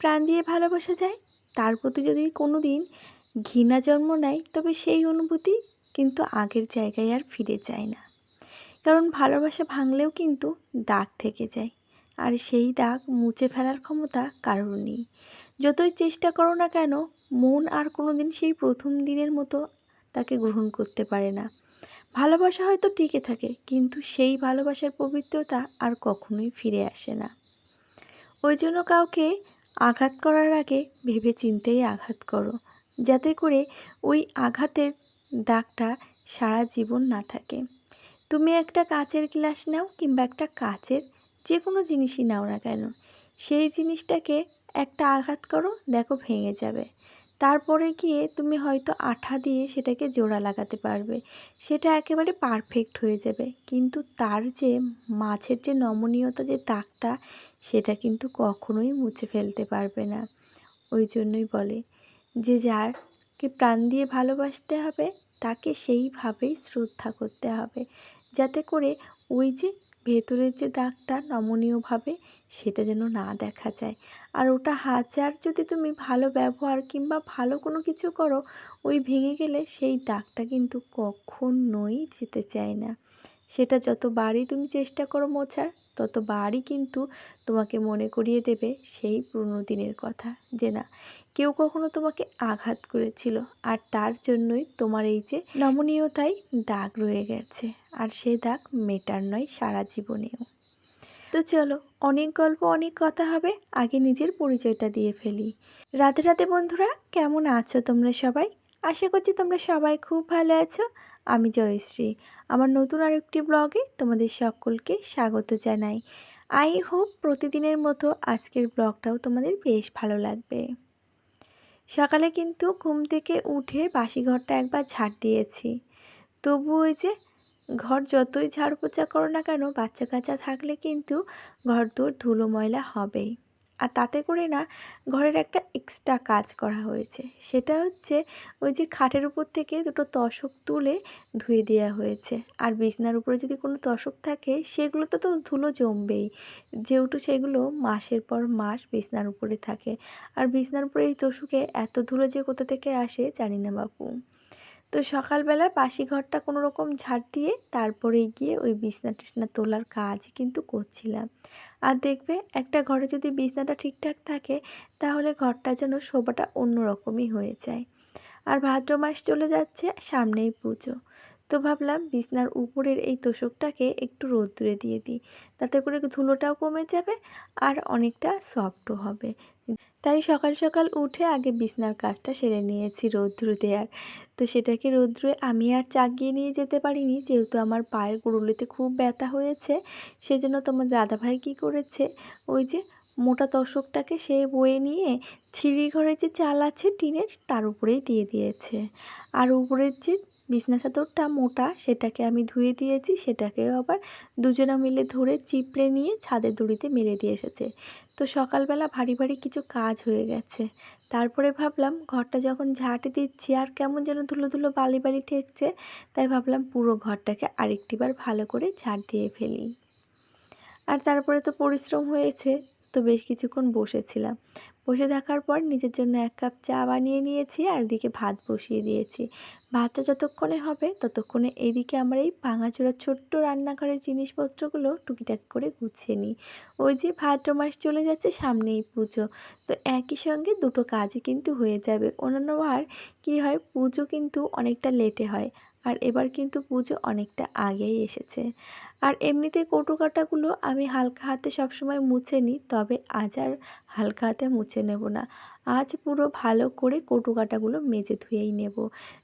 প্রাণ দিয়ে ভালোবাসা যায়, তার প্রতি যদি কোনো দিন ঘৃণা জন্ম নেয়, তবে সেই অনুভূতি কিন্তু আগের জায়গায় আর ফিরে যায় না। কারণ ভালোবাসা ভাঙলেও কিন্তু দাগ থেকে যায়, আর সেই দাগ মুছে ফেলার ক্ষমতা কারোর নেই। যতই চেষ্টা করো না কেন, মন আর কোনো দিন সেই প্রথম দিনের মতো তাকে গ্রহণ করতে পারে না। ভালোবাসা হয়তো টিকে থাকে, কিন্তু সেই ভালোবাসার পবিত্রতা আর কখনোই ফিরে আসে না। ওই জন্য কাউকে আঘাত করার আগে ভেবে চিন্তেই আঘাত করো। যাতে করে ওই আঘাতের দাগটা সারা জীবন না থাকে। তুমি একটা কাচের গ্লাস নাও কিংবা একটা কাচের যে কোনো জিনিসই নাও না কেন। সেই জিনিসটাকে একটা আঘাত করো, দেখো ভেঙে যাবে। তারপরে গিয়ে তুমি হয়তো আঠা দিয়ে সেটাকে জোড়া লাগাতে পারবে। সেটা একেবারে পারফেক্ট হয়ে যাবে। কিন্তু তার যে মাছের যে নমনীয়তা, যে দাগটা, সেটা কিন্তু কখনোই মুছে ফেলতে পারবে না। ওই জন্যই বলে যে যারকে প্রাণ দিয়ে ভালোবাসতে হবে, তাকে সেইভাবেই শ্রদ্ধা করতে হবে। যাতে করে ওই যে ভেতরের যে দাগটা নমনীয়ভাবে সেটা যেন না দেখা যায়। আর ওটা হাজার যদি তুমি ভালো ব্যবহার কিংবা ভালো কোনো কিছু করো, ওই ভেঙে গেলে সেই দাগটা কিন্তু কখনোই যেতে চায় না। সেটা যতবারই তুমি চেষ্টা করো মোছার ততবারই কিন্তু তোমাকে মনে করিয়ে দেবে সেই পুরনো দিনের কথা, যে না, কেউ কখনো তোমাকে আঘাত করেছিল। আর তার জন্যই তোমার এই যে নমনীয়তায় দাগ রয়ে গেছে, আর সেই দাগ মেটার নয় সারা জীবনেও। তো চলো, অনেক গল্প, অনেক কথা হবে, আগে নিজের পরিচয়টা দিয়ে ফেলি। রাতে রাতে বন্ধুরা, কেমন আছো তোমরা সবাই? আশা করছি তোমরা সবাই খুব ভালো আছো। আমি জয়শ্রী। আমার নতুন আরেকটি ব্লগে তোমাদের সকলকে স্বাগত জানাই। আই হোপ প্রতিদিনের মতো আজকের ব্লগটাও তোমাদের বেশ ভালো লাগবে। সকালে কিন্তু ঘুম থেকে উঠে বাসি ঘরটা একবার ঝাড় দিয়েছি। তবু ওই যে ঘর যতই ঝাড় পোচা করো না কেন, বাচ্চা কাচ্চা থাকলে কিন্তু ঘর দূর ধুলো ময়লা হবেই। আর তাতে করে না ঘরের একটা এক্সট্রা কাজ করা হয়েছে। সেটা হচ্ছে ওই যে খাটের উপর থেকে দুটো তশক তুলে ধুয়ে দেওয়া হয়েছে। আর বিছনার উপরে যদি কোনো তশক থাকে, সেগুলোতে তো ধুলো জমবেই। যেহেতু সেগুলো মাসের পর মাস বিছনার উপরে থাকে। আর বিছনার উপরে এই তসুকে এত ধুলো যে কোথা থেকে আসে জানি না বাপু। তো সকালবেলা পাশি ঘরটা কোনো রকম ঝাড় দিয়ে তারপরে গিয়ে ওই বিছনা টিছনা তোলার কাজ কিন্তু করছিলাম। আর দেখবে একটা ঘরে যদি বিছনাটা ঠিকঠাক থাকে, তাহলে ঘরটা যেন শোভাটা অন্যরকমই হয়ে যায়। আর ভাদ্র মাস চলে যাচ্ছে, সামনেই পুজো। তো ভাবলাম বিছনার উপরের এই তোষকটাকে একটু রোদ্দুরে দিয়ে দিই। তাতে করে ধুলোটাও কমে যাবে আর অনেকটা সফটও হবে। তাই সকাল সকাল উঠে আগে বিছনার কাজটা সেরে নিয়েছি রৌদ্রু দেওয়ার তো সেটাকে রৌদ্রে আমি আর চাগিয়ে নিয়ে যেতে পারিনি, যেহেতু আমার পায়ের গুড়ুলিতে খুব ব্যথা হয়েছে। সেজন্য তোমার দাদাভাই কী করেছে? ওই যে মোটা তশকটাকে সে বয়ে নিয়ে ছিঁড়ি ঘরে যে চাল আছে টিনের, তার উপরেই দিয়ে দিয়েছে। আর উপরের যে বিছনা চাদরটা মোটা, সেটাকে আমি ধুয়ে দিয়েছি সেটাকেও আবার দুজনা মিলে ধরে চিপড়ে নিয়ে ছাদের দড়িতে মেলে দিয়ে এসেছে। তো সকালবেলা ভারী ভারী কিছু কাজ হয়ে গেছে। তারপরে ভাবলাম, ঘরটা যখন ঝাঁট দিচ্ছি, আর কেমন যেন ধুলো ধুলো বালি বালি ঠেকছে, তাই ভাবলাম পুরো ঘরটাকে আরেকটিবার ভালো করে ঝাড় দিয়ে ফেলি। আর তারপরে তো পরিশ্রম হয়েছে, তো বেশ কিছুক্ষণ বসেছিলাম। বসে থাকার পর নিজের জন্য এক কাপ চা বানিয়ে নিয়েছি, আর এদিকে ভাত বসিয়ে দিয়েছি। ভাতটা যতক্ষণে হবে, ততক্ষণে এদিকে আমার এই ভাঙাচোরা ছোট্ট রান্নাঘরের জিনিসপত্রগুলো টুকিটাক করে গুছিয়ে নিই। ওই যে ভাদ্র মাস চলে যাচ্ছে, সামনেই পুজো। তো একই সঙ্গে দুটো কাজই কিন্তু হয়ে যাবে। অন্যান্য আর কী হয়, পুজো কিন্তু অনেকটা লেটে হয়। আর এবার কিন্তু পুজো অনেকটা আগেই এসেছে। আর এমনিতে কৌটো কাটাগুলো আমি হালকা হাতে সবসময় মুছে নিই, তবে আজ আর হালকা হাতে মুছে নেব না। আজ পুরো ভালো করে কৌটো কাটাগুলো মেজে ধুয়েই নেব,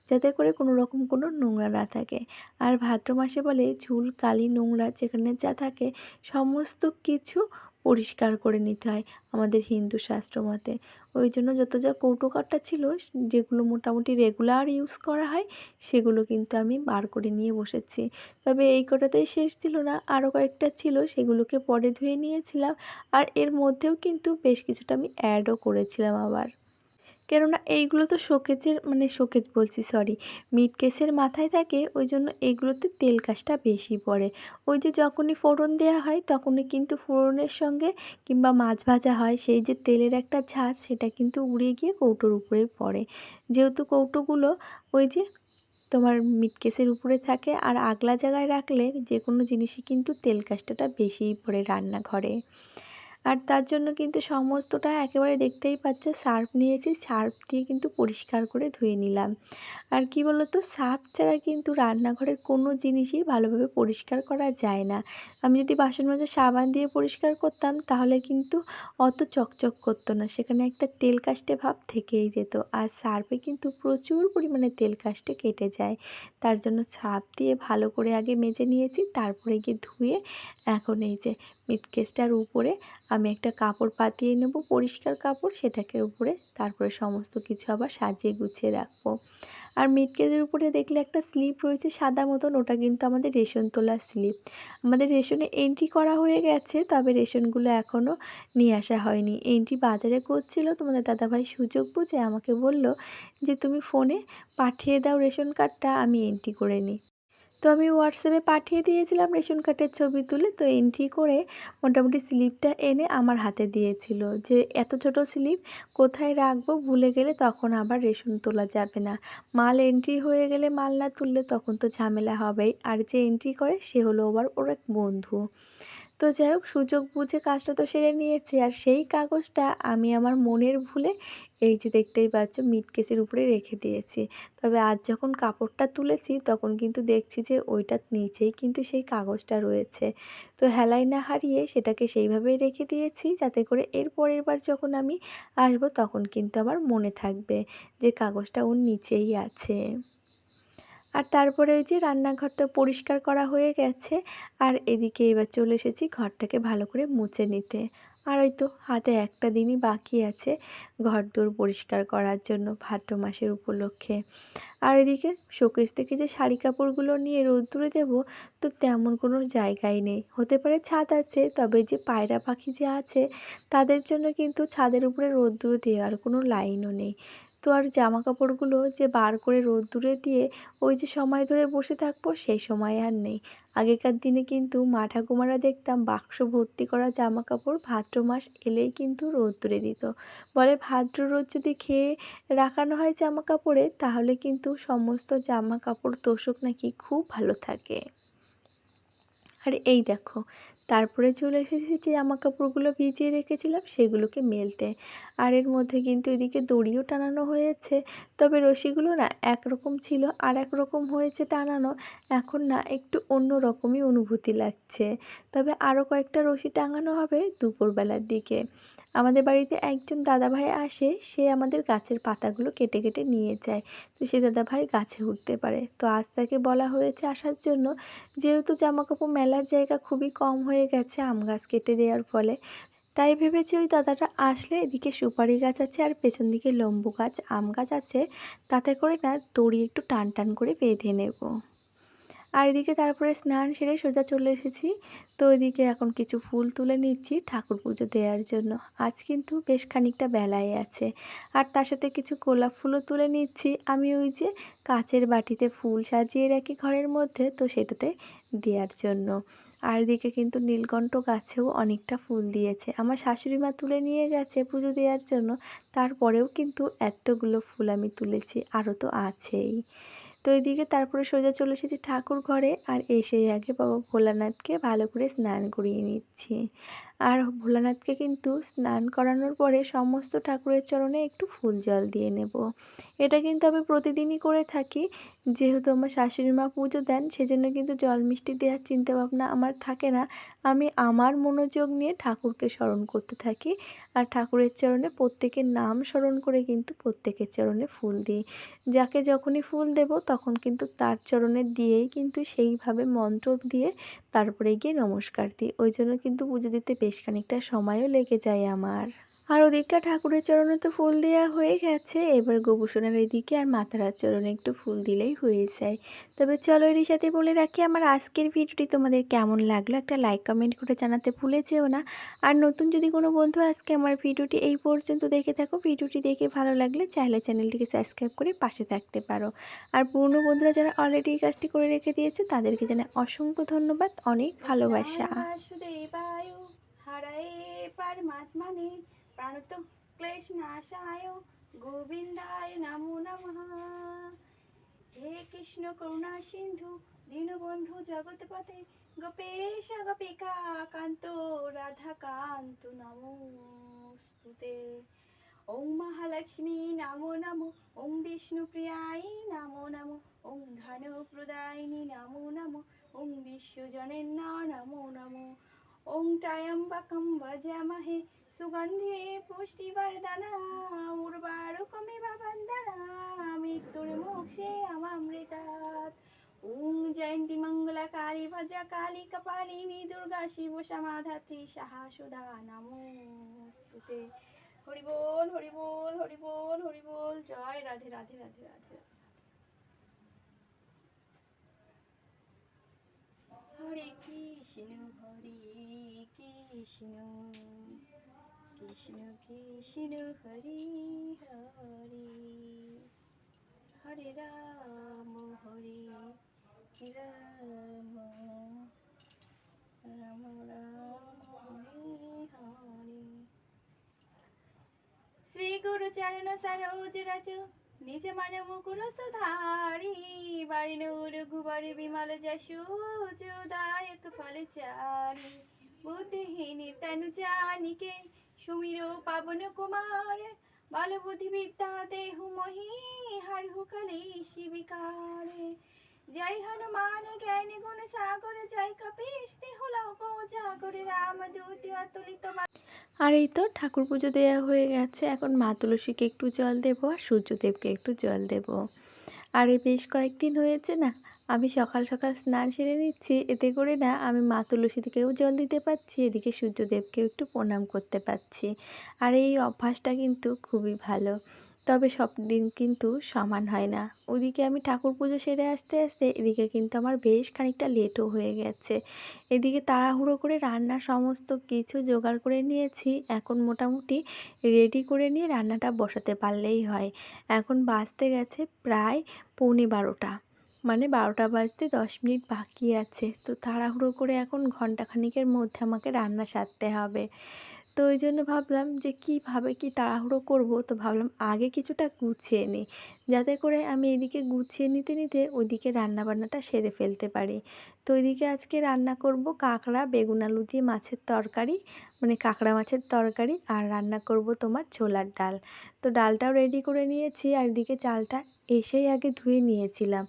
যাতে করে কোনো রকম কোনো নোংরা না থাকে। আর ভাদ্র মাসে বলে ঝুল কালি নোংরা যেখানে যা থাকে, সমস্ত কিছু পরিষ্কার করে নিতে হয় আমাদের হিন্দু শাস্ত্র মতে ওই জন্য যত যা কৌটোকারটা ছিল, যেগুলো মোটামুটি রেগুলার ইউজ করা হয়, সেগুলো কিন্তু আমি বার করে নিয়ে বসেছি। তবে এই কটাতেই শেষ ছিল না আরও কয়েকটা ছিল, সেগুলোকে পরে ধুয়ে নিয়েছিলাম। আর এর মধ্যেও কিন্তু বেশ কিছুটা আমি অ্যাডও করেছিলাম আবার। কেননা এইগুলো তো শোকেজের মানে শোকেজ বলছি সরি মিট কেসের মাথায় থাকে ওই জন্য এইগুলোতে তেল কাজটা বেশি পড়ে। ওই যে যখনই ফোড়ন দেওয়া হয়, তখনই কিন্তু ফোড়নের সঙ্গে কিংবা মাছ ভাজা হয়, সেই যে তেলের একটা ঝাঁজ, সেটা কিন্তু উড়ে গিয়ে কৌটোর উপরে পড়ে। যেহেতু কৌটোগুলো ওই যে তোমার মিট কেসের উপরে থাকে, আর আগলা জায়গায় রাখলে যে কোনো জিনিসই কিন্তু তেল কাজটাটা বেশিই পড়ে রান্নাঘরে। আর তার জন্য কিন্তু সমস্তটা একেবারে দেখতেই পাচ্ছ। সার্ফ নিয়েছি, সার্ফ দিয়ে কিন্তু পরিষ্কার করে ধুয়ে নিলাম। আর কি বলতো, সার্ফ ছাড়া কিন্তু রান্নাঘরের কোনো জিনিসই ভালোভাবে পরিষ্কার করা যায় না। আমি যদি বাসন মাজা সাবান দিয়ে পরিষ্কার করতাম, তাহলে কিন্তু অত চকচক করতো না। সেখানে একটা তেল কাস্টে ভাব থেকেই যেত। আর সার্ফে কিন্তু প্রচুর পরিমাণে তেল কাস্টে কেটে যায়। তার জন্য সার্ফ দিয়ে ভালো করে আগে মেজে নিয়েছি, তারপরে গিয়ে ধুয়ে এখন এই যে মিটকেসটার উপরে আমি একটা কাপড় পাতিয়ে নেব, পরিষ্কার কাপড়। সেটাকে উপরে তারপরে সমস্ত কিছু আবার সাজিয়ে গুছিয়ে রাখব। আর মিটকেসের উপরে দেখলে একটা স্লিপ রয়েছে সাদা মতন, ওটা কিন্তু আমাদের রেশন তোলার স্লিপ আমাদের রেশনে এন্ট্রি করা হয়ে গেছে, তবে রেশনগুলো এখনও নিয়ে আসা হয়নি। এন্ট্রি বাজারে করছিল, তোমাদের দাদাভাই সুযোগ বুঝে আমাকে বলল যে, তুমি ফোনে পাঠিয়ে দাও রেশন কার্ডটা আমি এন্ট্রি করে নিই। তো আমি হোয়াটসঅ্যাপে পাঠিয়ে দিয়েছিলাম রেশন কার্ডের ছবি তুলে। তো এন্ট্রি করে মোটামুটি স্লিপটা এনে আমার হাতে দিয়েছিল। যে এত ছোট স্লিপ কোথায় রাখব ভুলে গেলে তখন আবার রেশন তোলা যাবে না। মাল এন্ট্রি হয়ে গেলে মাল না তুললে তখন তো ঝামেলা হবেই। আর যে এন্ট্রি করে সে হলো আবার ওর এক বন্ধু। তো যাই হোক, সুযোগ বুঝে কাজটা তো সেরে নিয়েছি। আর সেই কাগজটা আমি আমার মনের ভুলে এই যে দেখতেই পাচ্ছ, মিট কেসের উপরে রেখে দিয়েছি। তবে আজ যখন কাপড়টা তুলেছি, তখন কিন্তু দেখছি যে ওইটার নিচেই কিন্তু সেই কাগজটা রয়েছে। তো হেলাই না হারিয়ে সেটাকে সেইভাবেই রেখে দিয়েছি, যাতে করে এর পরের বার যখন আমি আসব, তখন কিন্তু আমার মনে থাকবে যে কাগজটা ওর নিচেই আছে। আর তারপরে ওই যে রান্নাঘরটা পরিষ্কার করা হয়ে গেছে, আর এদিকে এবার চলে এসেছি ঘরটাকে ভালো করে মুছে নিতে। আর ওই তো হাতে একটা দিনই বাকি আছে ঘর দোর পরিষ্কার করার জন্য ভাদ্র মাসের উপলক্ষে। আর এদিকে শোকেস থেকে যে শাড়ি কাপড়গুলো নিয়ে রোদ্দুরে দেব, তো তেমন কোনো জায়গাই নেই। হতে পারে ছাদ আছে, তবে যে পায়রা পাখি যে আছে, তাদের জন্য কিন্তু ছাদের উপরে রোদ্দুরে দেওয়ার কোনো লাইনও নেই। তো আর জামা কাপড়গুলো যে বার করে রোদ্দুরে দিয়ে ওই যে সময় ধরে বসে থাকব, সেই সময় আর নেই। আগেকার দিনে কিন্তু মা ঠাকুমারা দেখতাম বাক্স ভর্তি করা জামা কাপড় ভাদ্র মাস এলেই কিন্তু রোদ্দুরে দিত। বলে ভাদ্র রোদ যদি খেয়ে রাখানো হয় জামা কাপড়ে তাহলে কিন্তু সমস্ত জামা কাপড় তোষক নাকি খুব ভালো থাকে। আর এই দেখো তারপরে চলে এসেছি যে জামা কাপড়গুলো ভিজিয়ে রেখেছিলাম সেগুলোকে মেলতে। আর এর মধ্যে কিন্তু এদিকে দড়িও টানানো হয়েছে। তবে রশিগুলো না একরকম ছিল আর একরকম হয়েছে টানানো। এখন না একটু অন্য রকমই অনুভূতি লাগছে। তবে আরও কয়েকটা রশি টাঙানো হবে দুপুরবেলার দিকে। আমাদের বাড়িতে একজন দাদাভাই আসে, সে আমাদের গাছের পাতাগুলো কেটে কেটে নিয়ে যায়। তো সে দাদাভাই গাছে উঠতে পারে। তো আজ তাকে বলা হয়েছে আসার জন্য, যেহেতু জামাকাপড় মেলার জায়গা খুবই কম হয়ে গেছে আম গাছ কেটে দেওয়ার ফলে, তাই ভেবেছি ওই দাদাটা আসলে এদিকে সুপারি গাছ আছে আর পেছন দিকে লম্বু গাছ, আম গাছ আছে, তাতে করে না দড়ি একটু টান টান করে বেঁধে নেব। আর এদিকে তারপরে স্নান সেরে সোজা চলে এসেছি। তো এদিকে এখন কিছু ফুল তুলে নিচ্ছি ঠাকুর পুজো দেওয়ার জন্য। আজ কিন্তু বেশ খানিকটা বেলায় আছে। আর তার সাথে কিছু গোলাপ ফুলও তুলে নিচ্ছি। আমি ওই যে কাচের বাটিতে ফুল সাজিয়ে রাখি ঘরের মধ্যে, তো সেটাতে দেওয়ার জন্য। আর এদিকে কিন্তু নীলকণ্ঠ গাছেও অনেকটা ফুল দিয়েছে। আমার শাশুড়ি মা তুলে নিয়ে গেছে পুজো দেওয়ার জন্য। তারপরেও কিন্তু এতগুলো ফুল আমি তুলেছি, আরও তো আছেই। তো এদিকে তারপরে সোজা চলে এসেছি ঠাকুর ঘরে আর এসেই আগে বাবা ভোলানাথকে ভালো করে স্নান করিয়ে নিচ্ছি। আর ভোলানাথকে কিন্তু স্নান করানোর পরে সমস্ত ঠাকুরের চরণে একটু ফুল জল দিয়ে নেব। এটা কিন্তু আমি প্রতিদিনই করে থাকি। যেহেতু আমার শাশুড়ি মা পুজো দেন, সেজন্য কিন্তু জল মিষ্টি দেওয়ার চিন্তাভাবনা আমার থাকে না। আমি আমার মনোযোগ নিয়ে ঠাকুরকে স্মরণ করতে থাকি আর ঠাকুরের চরণে প্রত্যেকের নাম স্মরণ করে কিন্তু প্রত্যেকের চরণে ফুল দিই। যাকে যখনই ফুল দেব, তখন কিন্তু তার চরণে দিয়েই কিন্তু সেইভাবে মন্ত্র দিয়ে তারপরে গিয়ে নমস্কার দিই। ওই জন্য কিন্তু পুজো দিতে বেশ খানিকটা সময়ও লেগে যায় আমার। আর ওদিককার ঠাকুরের চরণে তো ফুল দেওয়া হয়ে গেছে। এবার গোপুসোনার এদিকে আর মাতারার চরণে একটু ফুল দিলেই হয়ে যায়। তবে চলো এর সাথে বলে রাখি, আমার আজকের ভিডিওটি তোমাদের কেমন লাগল? একটা লাইক কমেন্ট করে জানাতে ভুলে যেও না। আর নতুন যদি কোনো বন্ধু আজকে আমার ভিডিওটি এই পর্যন্ত দেখে থাকো, ভিডিওটি দেখে ভালো লাগলে চাইলে চ্যানেলটিকে সাবস্ক্রাইব করে পাশে থাকতে পারো। আর পুরনো বন্ধুরা যারা অলরেডি এই কাজটি করে রেখে দিয়েছ, তাদেরকে জানাই অসংখ্য ধন্যবাদ, অনেক ভালোবাসা। হরায়ে পরমাত্মনে প্রাণত ক্লেশ নাশায় গোবিন্দায় নমো নমঃ হে কৃষ্ণ করুণা সিন্ধু দীনবন্ধু জগৎপতে গোপেশ গোপিকা কান্ত রাধা কান্ত নমস্তুতে ওম মহালক্ষ্মী নমো নমো ওম বিষ্ণুপ্রিয়ায় নমো নমো ওম ধনু প্রদায়িনী নমো নমো ওম বিশ্বজনেন্য নমো নমো ওম ত্রয়ম্বকম ভজামহে সুগন্ধে পুষ্টিবর্ধনা উর্বারুকমিব বন্দনা মৃত্যুর্মোক্ষে অমামৃতাৎ ওম জয়ন্তী মঙ্গলা কালী ভদ্রা কালী কপালিনী দুর্গা শিব সমাধাত্রী সাহা সুধা নমস্তুতে। হরি বল হরি বল হরি বল হরি বল। জয় রাধে রাধে রাধে রাধে। হরে কৃষ্ণ হরে কৃষ্ণ। কৃষ্ণ কৃষ্ণ হরে হরে। হরে রাম হরে রাম। রাম রাম, হরে হরে। শ্রী গুরু চরণ সরোজ রজ, নিজ মন মুকুর সুধারি। বারিণ রঘুবর বিমল যশু, যোদায়ক ফল চারি। বুদ্ধিহীন তনু জানিকে সুমির পাবন কুমার বল বুদ্ধি বিদ্যা দেহু মহি হরহু কলেশি বিকারে। জয় হনুমান, জ্ঞান গুণ সাগর, জয় কপীশ, দেহ লোক জাগর রাম দূত অতুলিত আর এই তো ঠাকুর পুজো দেওয়া হয়ে গেছে। এখন মা তুলসীকে একটু জল দেবো আর সূর্যদেবকে একটু জল দেব। আর এই বেশ কয়েকদিন হয়েছে না আমি সকাল সকাল স্নান সেরে নিচ্ছি। এতে করে না আমি মা তুলসীকেও জল দিতে পারছি, এদিকে সূর্যদেবকেও একটু প্রণাম করতে পারছি। আর এই অভ্যাসটা কিন্তু খুবই ভালো। তবে সব দিন কিন্তু সমান হয় না। ওদিকে আমি ঠাকুর পুজো সেরে আসতে আসতে এদিকে কিন্তু আমার বেশ খানিকটা লেটও হয়ে গেছে। এদিকে তাড়াহুড়ো করে রান্নার সমস্ত কিছু জোগাড় করে নিয়েছি। এখন মোটামুটি রেডি করে নিয়ে রান্নাটা বসাতে পারলেই হয়। এখন বাঁচতে গেছে প্রায় পৌনে বারোটা। মানে বারোটা বাজতে দশ মিনিট বাকি আছে। তো তাড়াহুড়ো করে এখন ঘন্টাখানিকের মধ্যে আমাকে রান্না সারতে হবে। তো ওই জন্য ভাবলাম যে কীভাবে কি তাড়াহুড়ো করব? তো ভাবলাম আগে কিছুটা গুছিয়ে নিই। যাতে করে আমি এদিকে গুছিয়ে নিতে নিতে ওইদিকে রান্নাবান্নাটা সেরে ফেলতে পারি। তো ওইদিকে আজকে রান্না করব কাঁকড়া, বেগুন, আলু দিয়ে মাছের তরকারি মানে কাঁকড়া মাছের তরকারি আর রান্না করব তোমার ছোলার ডাল। তো ডালটাও রেডি করে নিয়েছি আর এদিকে চালটা এসেই আগে ধুয়ে নিয়েছিলাম।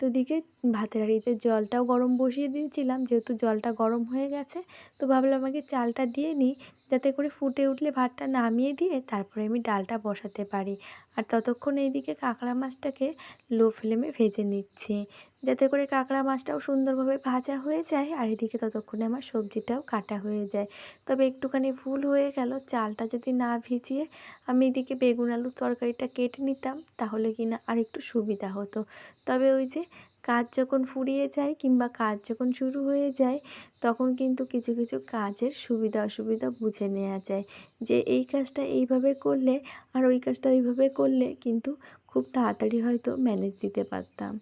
তো দিকে ভাতের হাঁড়িতে জলটাও গরম বসিয়ে দিয়েছিলাম। যেহেতু জলটা গরম হয়ে গেছে, তো ভাবলাম আগে চালটা দিয়ে নিই, যাতে করে ফুটে উঠলে ভাতটা নামিয়ে দিয়ে তারপরে আমি ডালটা বসাতে পারি। আর ততক্ষণ এইদিকে কাঁকড়া মাছটাকে লো ফ্লেমে ভেজে নিচ্ছি। যাতে করে কাঁকড়া মাছটাও সুন্দরভাবে ভাজা হয়ে যায় আর এদিকে ততক্ষণে আমার সবজিটাও কাটা হয়ে যায়। তবে একটুখানি ভুল হয়ে গেল, চালটা যদি না ভিজিয়ে আমি এদিকে বেগুন আলুর তরকারিটা কেটে নিতাম তাহলে কিনা আর একটু সুবিধা হতো। তবে ওই যে কাজ যখন ফুরিয়ে যায় কিংবা কাজ যখন শুরু হয়ে যায় তখন কিন্তু কিছু কিছু কাজের সুবিধা, অসুবিধা বুঝে নেওয়া যায়। যে এই কাজটা এইভাবে করলে আর ওই কাজটা ওইভাবে করলে কিন্তু খুব তাড়াতাড়ি হয়তো ম্যানেজ দিতে পারতাম।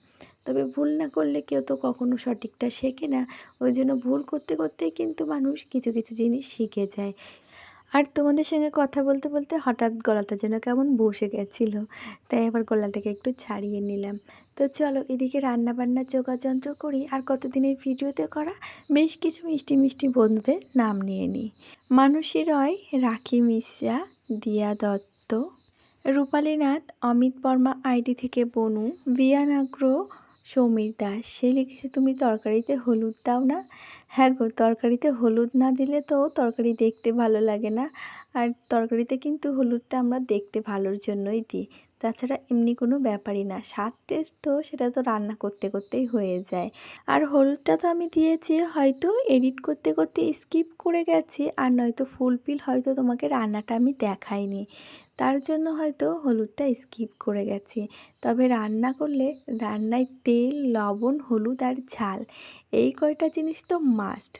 তবে ভুল না করলে কেউ তো কখনো সঠিকটা শেখে না। ওই জন্য ভুল করতে করতেই কিন্তু মানুষ কিছু কিছু জিনিস শিখে যায়। আর তোমাদের সঙ্গে কথা বলতে বলতে হঠাৎ গলাটা যেন কেমন বসে গেছিল। তাই আবার গলাটাকে একটু ছাড়িয়ে নিলাম। তো চলো এদিকে রান্না বান্নার যোগাযন্ত্র করি আর কতদিনের ভিডিওতে করা বেশ কিছু মিষ্টি মিষ্টি বন্ধুদের নাম নিয়ে নিই। মানসী রয় রাখি মিশ্রা, দিয়া দত্ত, রূপালী নাথ, অমিত বর্মা আইডি থেকে বনু বিয়ানাগ্র সমীর দাস, সে লিখেছে, তুমি তরকারিতে হলুদ দাও না? হ্যাঁ গো, তরকারিতে হলুদ না দিলে তো তরকারি দেখতে ভালো লাগে না। আর তরকারিতে কিন্তু হলুদটা আমরা দেখতে ভালোর জন্যই দিই। তাছাড়া এমনি কোনো ব্যাপারই না, স্বাদ টেস্ট তো সেটা তো রান্না করতে করতেই হয়ে যায়। আর হলুদটা তো আমি দিয়েছি, হয়তো এডিট করতে করতে স্কিপ করে গেছি, আর নয়তো ফুলফিল হয়তো তোমাকে রান্নাটা আমি দেখাইনি। তার জন্য হয়তো হলুদটা স্কিপ করে গেছি। তবে রান্না করলে রান্নায় তেল, লবণ, হলুদ আর ঝাল, এই কয়টা জিনিস তো মাস্ট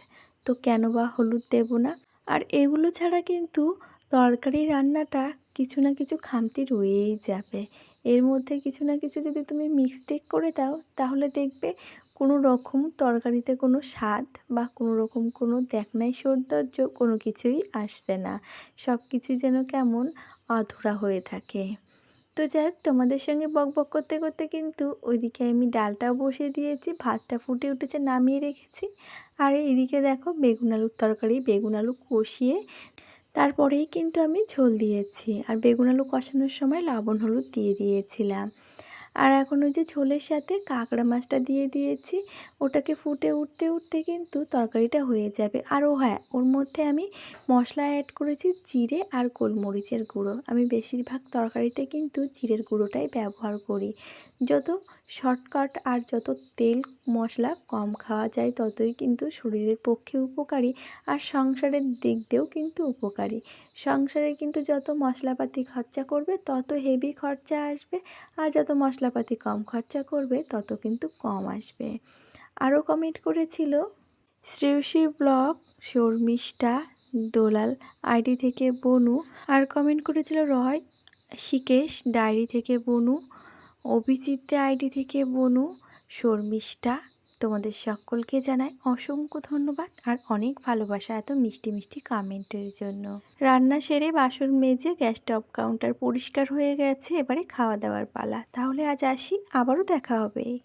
তো কেন বা হলুদ দেবো না? আর এগুলো ছাড়া কিন্তু তরকারি রান্নাটা কিছু না কিছু খামতি রয়েই যাবে। এর মধ্যে কিছু না কিছু যদি তুমি মিক্সটেক করে দাও, তাহলে দেখবে কোনো রকম তরকারিতে কোনো স্বাদ বা কোনো রকম কোনো দেখনাই সৌন্দর্য কোনো কিছুই আসছে না। সব কিছুই যেন কেমন অধরা হয়ে থাকে। তো যাই হোক, তোমাদের সঙ্গে বক বক করতে করতে কিন্তু ওইদিকে আমি ডালটাও বসিয়ে দিয়েছি, ভাতটা ফুটে উঠেছে, নামিয়ে রেখেছি। আর এইদিকে দেখো বেগুন আলুর তরকারি, বেগুন আলু কষিয়ে তারপরেই কিন্তু আমি ঝোল দিয়েছি। আর বেগুন আলু কষানোর সময় লবণ, হলুদ দিয়ে দিয়েছিলাম। আর এখন ওই যে ঝোলের সাথে কাঁকড়া মাছটা দিয়ে দিয়েছি, ওটাকে ফুটে উঠতে উঠতে কিন্তু তরকারিটা হয়ে যাবে। আর ও হ্যাঁ ওর মধ্যে আমি মশলা অ্যাড করেছি জিরে আর গোলমরিচের গুঁড়ো। আমি বেশিরভাগ তরকারিতে কিন্তু জিরের গুঁড়োটাই ব্যবহার করি। যত শর্টকাট আর যত তেল মশলা কম খাওয়া যায়, ততই কিন্তু শরীরের পক্ষে উপকারী আর সংসারের দিক দিয়েও কিন্তু উপকারী। সংসারে কিন্তু যত মশলাপাতি খরচা করবে, তত হেভি খরচা আসবে আর যত মশলাপাতি কম খরচা করবে, তত কিন্তু কম আসবে। আরও কমেন্ট করেছিল শ্রেয়সী ব্লগ, শর্মিষ্ঠা দোলাল, আইডি থেকে বনু। আর কমেন্ট করেছিল রয়, শিকেশ, ডায়েরি থেকে বনু। অভিজিৎ আইডি থেকে বনু, শর্মিষ্ঠা, তোমাদের সকলকে জানাই অসংখ্য ধন্যবাদ আর অনেক ভালোবাসা এত মিষ্টি মিষ্টি কমেন্টের জন্য। রান্না সেরে বাসন মেজে গ্যাস টপ কাউন্টার পরিষ্কার হয়ে গেছে, এবারে খাওয়া দাওয়ার পালা। তাহলে আজ আসি, আবারও দেখা হবে।